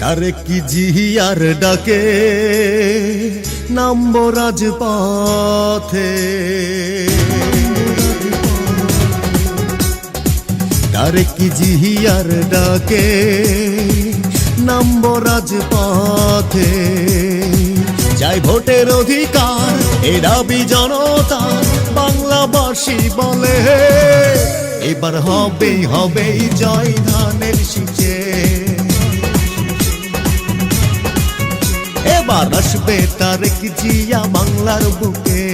তারে কি জিহিয়ার ডাকে? নাম্ব রাজপথে। তারে কি জিহিয়ার ডাকে? নাম্ব রাজপথে। যাই ভোটের অধিকার, এ দাবি জনতার, বাংলাবাসী বলে। এবার হবেই হবেই জয় ধানের শীষে এবার আসবে তারেক জিয়া বাংলার বুকে।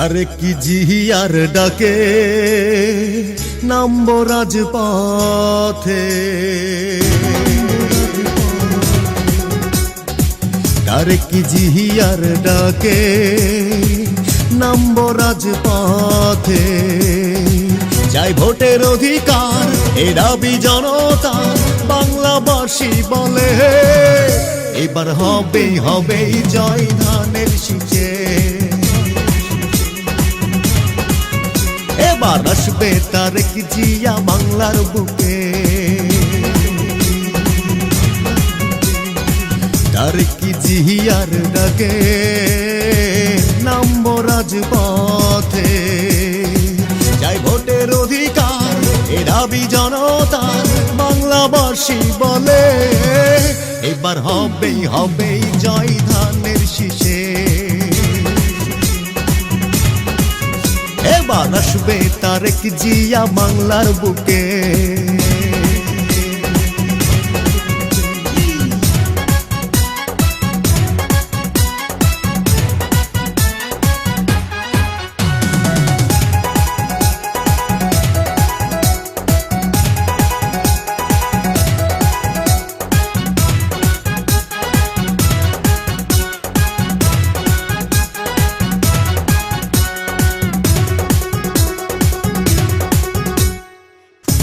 তারে কি জিহিয়ার ডাকে? নাম্ব রাজপথে। তারে কি জিহিয়ার ডাকে? নাম্ব রাজপথে। যাই ভোটের অধিকার, এ দাবি জনতা, বাংলাবাসী বলে। এবার হবেই হবেই জয় ধানের আসবে তারেক জিয়া বাংলার বুকে। তারেক জিয়ার ডাকে নাম্ব রাজপথে। যাই ভোটের অধিকার, এ দাবি জনতার, বাংলাবাসী বলে। এবার হবেই হবেই জয় ধানের শীষে। এবার আসবে তারেক জিয়া বাংলার বুকে।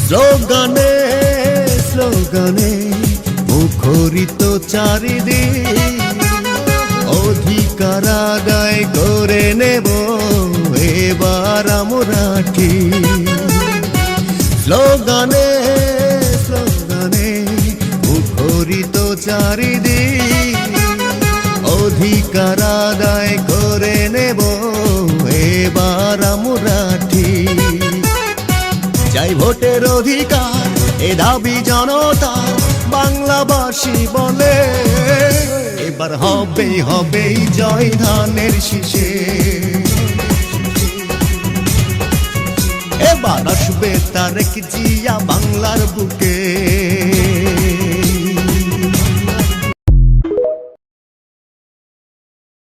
স্লোগানে স্লোগানে মুখরিত চারিদিক অধিকার আদায় করে নেব, এবার আমরা ঠিক স্লোগানে স্লোগানে মুখরিত চারিদিক অধিকার আদায় করে নেব, এবার আমরা ঠিক চাই ভোটের অধিকার, এ দাবি জনতা, বাংলাবাসী বলে। এবার হবে হবে জয় ধানের শীষে। এবার আসবে কি জিয়া বাংলার বুকে।